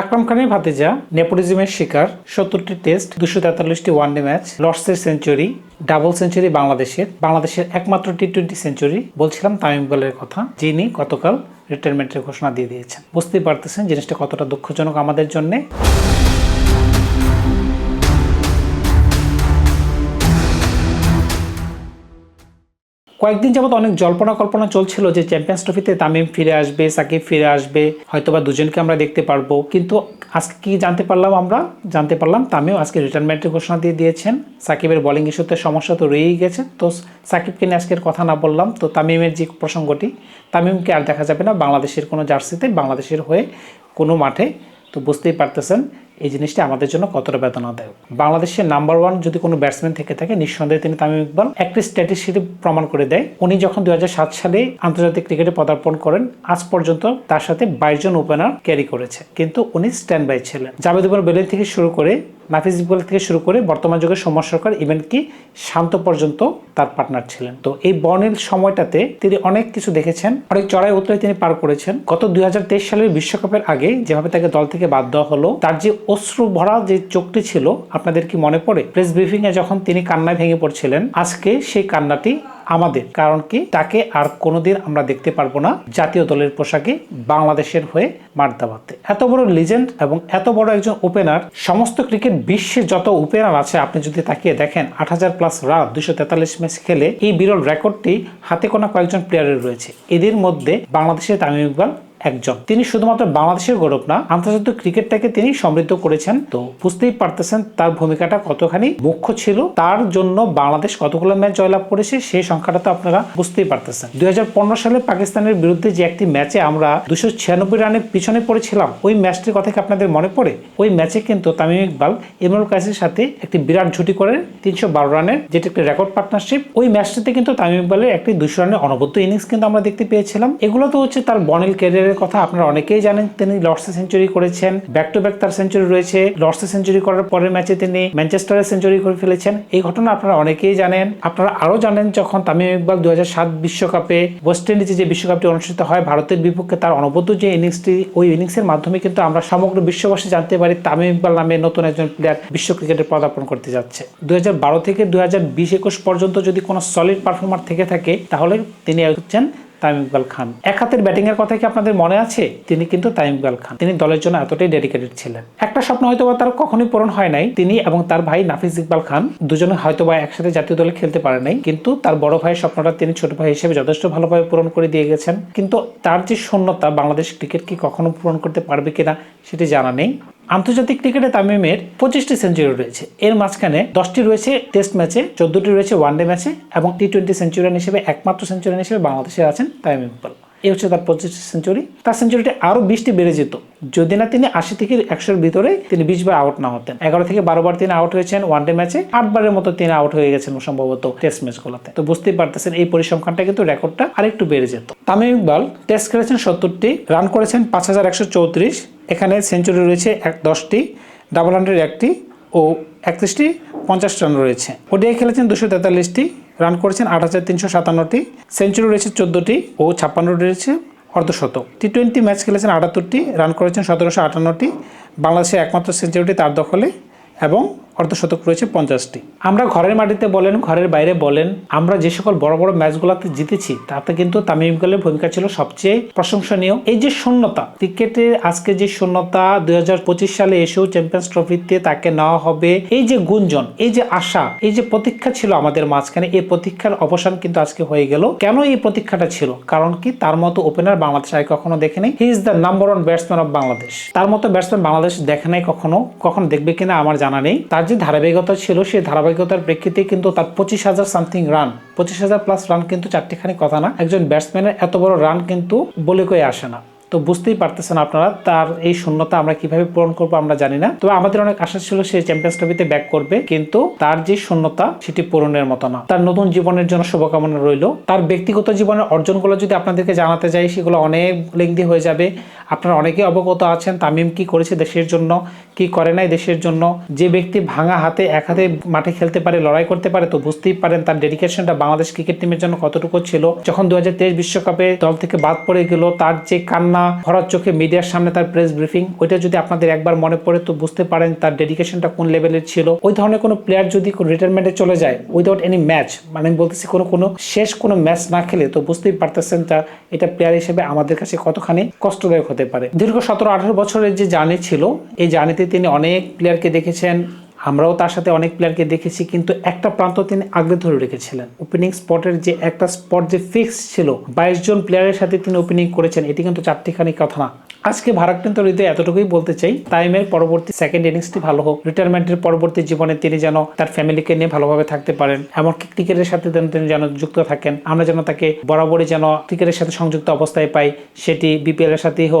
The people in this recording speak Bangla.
আকরাম খানের ভাতিজা, নেপোটিজমের শিকার, সত্তরটি টেস্ট দুশো তেতাল্লিশটি ওয়ানডে ম্যাচ লর্ডসের সেঞ্চুরি ডাবল সেঞ্চুরি বাংলাদেশের বাংলাদেশের একমাত্র টি টোয়েন্টি সেঞ্চুরি বলছিলাম তামিম ইকবালের কথা, যিনি গতকাল রিটায়ারমেন্টের ঘোষণা দিয়ে দিয়েছেন। বুঝতেই পারতেছেন জিনিসটা কতটা দুঃখজনক আমাদের জন্যে। কয়েকদিন যাবত অনেক জল্পনা কল্পনা চলছিল যে চ্যাম্পিয়ন্স ট্রফিতে তামিম ফিরে আসবে, সাকিব ফিরে আসবে, হয়তোবা দুজনকে আমরা দেখতে পারব। কিন্তু আজকে কি জানতে পারলাম আমরা? জানতে পারলাম তামিম আজকে রিটায়ারমেন্টের ঘোষণা দিয়ে দিয়েছেন। সাকিবের বোলিং ইস্যুতে সমস্যা তো রয়েই গেছে। তো সাকিবকে নিয়ে আজকের কথা না বললাম। তো তামিমের যে প্রসঙ্গটি, তামিমকে আর দেখা যাবে না বাংলাদেশের কোনো জার্সিতে, বাংলাদেশের হয়ে কোনো মাঠে। তো বুঝতেই পারতেছেন এই জিনিসটা আমাদের জন্য কতটা বেদনাদায়ক। বাংলাদেশের নাম্বার ওয়ান যদি কোনো ব্যাটসম্যান থেকে থাকে, নিঃসন্দেহে তিনি তামিম ইকবাল। একটি স্ট্যাটিস্টিক প্রমাণ করে দেয়, উনি যখন দুই হাজার সাত সালে আন্তর্জাতিক ক্রিকেটে পদার্পণ করেন, আজ পর্যন্ত তার সাথে বাইশ জন ওপেনার ক্যারি করেছে। কিন্তু উনি স্ট্যান্ড বাই ছিলেন। জাভেদ বেলেন থেকে শুরু করে নাফিজ ইকবাল থেকে শুরু করে বর্তমান যুগের সৌম্য সরকার ইভেন কি শান্ত পর্যন্ত তার পার্টনার ছিলেন। তো এই বর্ণিল সময়টাতে তিনি অনেক কিছু দেখেছেন, অনেক চড়াই উত্তরে তিনি পার করেছেন। গত দুই হাজার তেইশ সালের বিশ্বকাপের আগে যেভাবে তাকে দল থেকে বাদ দেওয়া হলো, তার যে অশ্রু ভরা যে চোখটি ছিল, আপনাদের কি মনে পড়ে? প্রেস ব্রিফিং এ যখন তিনি কান্নায় ভেঙে পড়ছিলেন, আজকে সেই কান্নাটি আমাদের, কারণ কি? তাকে আর কোনোদিন আমরা দেখতে পারব না জাতীয় দলের পোশাকে বাংলাদেশের হয়ে মাঠ দাবাতে এত বড় লিজেন্ড এবং এত বড় একজন ওপেনার সমস্ত ক্রিকেট বিশ্বের যত ওপেনার আছে, আপনি যদি তাকিয়ে দেখেন, আট হাজার প্লাস রান দুশো তেতাল্লিশ ম্যাচ খেলে এই বিরল রেকর্ডটি হাতে কোনা কয়েকজন প্লেয়ারের রয়েছে। এদের মধ্যে বাংলাদেশের তামিম ইকবাল একজন তিনি শুধুমাত্র বাংলাদেশের গৌরব না, আন্তর্জাতিক ক্রিকেটটাকে তিনি সমৃদ্ধ করেছেন। তো বুঝতেই পারতেছেন তার ভূমিকাটা কতখানি মুখ্য ছিল, তার জন্য বাংলাদেশ কতগুলো ম্যাচ জয়লাভ করেছে, সেই সংখ্যাটা তো আপনারা বুঝতেই পারতেছেন। দুই হাজার পনেরো সালে পাকিস্তানের বিরুদ্ধে যে একটি ম্যাচে আমরা দুশো ছিয়ানব্বই রানের পিছনে পড়েছিলাম, ওই ম্যাচটির কথা কি আপনাদের মনে পড়ে? ওই ম্যাচে কিন্তু তামিম ইকবাল, ইমরুল কাসির সাথে একটি বিরাট ঝুটি করে তিনশো বারো রানের, যেটি একটি রেকর্ড পার্টনারশিপ, ওই ম্যাচটিতে কিন্তু তামিম ইকবালের একটি দুশো রানের অনবদ্য ইনিংস কিন্তু আমরা দেখতে পেয়েছিলাম। এগুলো তো হচ্ছে তার বনেল ক্যারিয়ারের কথা আপনারা অনেকেই জানেন, তিনি লর্ডসে সেঞ্চুরি করেছেন ব্যাক টু ব্যাক তার সেঞ্চুরি রয়েছে। লর্ডসে সেঞ্চুরি করার পরের ম্যাচে তিনি ম্যানচেস্টারে সেঞ্চুরি করে ফেলেছেন। এই ঘটনা আপনারা অনেকেই জানেন। আপনারা আরও জানেন যখন তামিম ইকবাল দু বিশ্বকাপে ওয়েস্ট ইন্ডিজে যে বিশ্বকাপটি অনুষ্ঠিত হয়, ভারতের বিপক্ষে তার অনবদ্য যে ইনিংসটি, ওই ইনিংসের মাধ্যমে কিন্তু আমরা সমগ্র বিশ্ববাসী জানতে পারি তামিম ইকবাল নামে নতুন একজন প্লেয়ার বিশ্ব ক্রিকেটে পদার্পণ করতে যাচ্ছে। বারো থেকে দু হাজার পর্যন্ত যদি কোনো সলিড পারফর্মার থেকে থাকে, তাহলে তিনি হচ্ছেন তামিম ইকবাল খান। এক হাতের ব্যাটিং এর কথা কি আপনাদের মনে আছে? তিনি কিন্তু তামিম ইকবাল খান। তিনি দলের জন্য এতটাই ডেডিকেটেড ছিলেন। একটা স্বপ্ন হয়তো তার কখনোই পূরণ হয় নাই। তিনি এবং তার ভাই নাফিজ ইকবাল খান দুজনে হয়তো বা একসাথে জাতীয় দলে খেলতে পারে নাই। কিন্তু তার বড় ভাইয়ের স্বপ্নটা তিনি ছোট ভাই হিসেবে যথেষ্ট ভালোভাবে পূরণ করে দিয়ে গেছেন। কিন্তু তার যে শূন্যতা বাংলাদেশ ক্রিকেট কি কখনো পূরণ করতে পারবে কিনা সেটি জানা নেই। আন্তর্জাতিক ক্রিকেটে তামিমের পঁচিশটি সেঞ্চুরি রয়েছে। এর মাঝখানে দশটি রয়েছে টেস্ট ম্যাচে, চোদ্দটি রয়েছে ওয়ানডে ম্যাচে এবং টি টোয়েন্টি সেঞ্চুরিয়ান হিসেবে একমাত্র সেঞ্চুরিয়ান হিসেবে বাংলাদেশে আছেন তামিম ইকবাল। এই হচ্ছে তার পঁচিশটি সেঞ্চুরি তার সেঞ্চুরিটি আরও বিশটি বেড়ে যেত। যদি না তিনি আশি থেকে একশোর ভিতরে তিনি বিশ বার আউট না হতেন। এগারো থেকে বারো বার তিনি আউট হয়েছেন ওয়ানডে ম্যাচে আটবারের মতো তিনি আউট হয়ে গেছেন সম্ভবত টেস্ট ম্যাচগুলোতে তো বুঝতেই পারতেছেন এই পরিসংখ্যানটা কিন্তু রেকর্ডটা আরেকটু বেড়ে যেত। তামিম ইকবাল টেস্ট খেলেছেন সত্তরটি রান করেছেন পাঁচ হাজার একশো চৌত্রিশ। এখানে সেঞ্চুরি রয়েছে এক দশটি ডাবল হান্ড্রেড একটি ও একত্রিশটি পঞ্চাশ রান রয়েছে। ওডিআই খেলেছেন দুশো তেতাল্লিশটি রান করেছেন আট হাজার তিনশো সাতান্নটি, সেঞ্চুরি রয়েছে চোদ্দোটি ও ছাপ্পান্নটি রয়েছে অর্ধশতক টি টোয়েন্টি ম্যাচ খেলেছেন আটাত্তরটি, রান করেছেন সতেরোশো আটান্নটি। বাংলাদেশের একমাত্র সেঞ্চুরিটি তার দখলে এবং অর্ধশতক রয়েছে পঞ্চাশটি। আমরা ঘরের মাটিতে বলেন, ঘরের বাইরে বলেন, আমরা যে সকল বড় বড় ম্যাচগুলোতে জিতেছি, তাতে কিন্তু তামিম ইকবালের ভূমিকা ছিল সবচেয়ে প্রশংসনীয়। এই যে শূন্যতা ক্রিকেটের আজকে যে শূন্যতা দুই হাজার পঁচিশ সালে এসেও চ্যাম্পিয়ন্স ট্রফিতে তাকে নেওয়া হবে, এই যে গুঞ্জন, এই যে আশা, এই যে প্রতীক্ষা ছিল আমাদের মাঝখানে, এই প্রতীক্ষার অবসান কিন্তু আজকে হয়ে গেল। কেন এই প্রতীক্ষাটা ছিল? কারণ কি? তার মতো ওপেনার বাংলাদেশ আগে কখনো দেখেনি he is the number one batsman of Bangladesh তার মতো ব্যাটসম্যান বাংলাদেশ দেখে নাই কখনো, কখন দেখবে কিনা আমার জানা নেই। তার যে ধারাবাহিকতা ছিল সেই ধারাবাহিকতার প্রেক্ষিতে কিন্তু তার পঁচিশ হাজার সামথিং রান পঁচিশ হাজার প্লাস রান কিন্তু চারটিখানি কথা না। একজন ব্যাটসম্যানের এত বড় রান কিন্তু বলে কয়ে আসে না। তো বুঝতেই পারতেছেন আপনারা তার এই শূন্যতা আমরা কীভাবে পূরণ করব আমরা জানি না। তবে আমাদের অনেক আশা ছিল সে চ্যাম্পিয়ন্স ট্রফিতে ব্যাক করবে, কিন্তু তার যে শূন্যতা, সেটি পূরণের মতো না। তার নতুন জীবনের জন্য শুভকামনা রইল। তার ব্যক্তিগত জীবনের অর্জনগুলো যদি আপনাদেরকে জানাতে যাই, সেগুলো অনেক লেংদি হয়ে যাবে। আপনারা অনেকেই অবগত আছেন তামিম কি করেছে দেশের জন্য, কি করে নাই দেশের জন্য। যে ব্যক্তি ভাঙা হাতে, এক হাতে মাঠে খেলতে পারে, লড়াই করতে পারে, তো বুঝতেই পারেন তার ডেডিকেশনটা বাংলাদেশ ক্রিকেট টিমের জন্য কতটুকু ছিল। যখন দু বিশ্বকাপে দল থেকে বাদ পড়ে গেল, তার যে কান্না ভরার চোখে মিডিয়ার সামনে তার প্রেস ব্রিফিং ওইটা যদি আপনাদের একবার মনে পড়ে, তো বুঝতে পারেন তার ডেডিকেশনটা কোন লেভেলের ছিল। ওই ধরনের কোনো প্লেয়ার যদি রিটায়ারমেন্টে চলে যায় উইদাউট এনি ম্যাচ মানে আমি বলতেছি কোনো কোনো শেষ কোনো ম্যাচ না খেলে, তো বুঝতেই পারতেছেন তা, এটা প্লেয়ার হিসেবে আমাদের কাছে কতখানি কষ্টদায়ক হতে পারে। দীর্ঘ সতেরো আঠারো বছরের যে জার্নি ছিল, এই জার্নিতে তিনি অনেক প্লেয়ারকে দেখেছেন, আমরাও তার সাথে অনেক প্লেয়ারকে দেখেছি, কিন্তু একটা প্রান্ত তিনি আগলে ধরে রেখেছিলেন। ওপেনিং স্পটের যে একটা স্পট যে ফিক্স ছিল, বাইশ জন প্লেয়ারের সাথে তিনি ওপেনিং করেছেন, এটি কিন্তু চারটিখানি কথা না। আজকে ভারাক্রান্ত হৃদয় এতটুকুই বলতে চাই তাইমের পরবর্তী সেকেন্ড ইনিংসটি ভালো হোক রিটায়ারমেন্টের পরবর্তী জীবনে তিনি যেন তার ফ্যামিলিকে নিয়ে ভালোভাবে থাকতে পারেন, এমনকি ক্রিকেটের সাথে যেন তিনি যেন যুক্ত থাকেন, আমরা যেন তাকে বরাবরই যেন ক্রিকেটের সাথে সংযুক্ত অবস্থায় পাই, সেটি বিপিএল এর সাথেই হোক।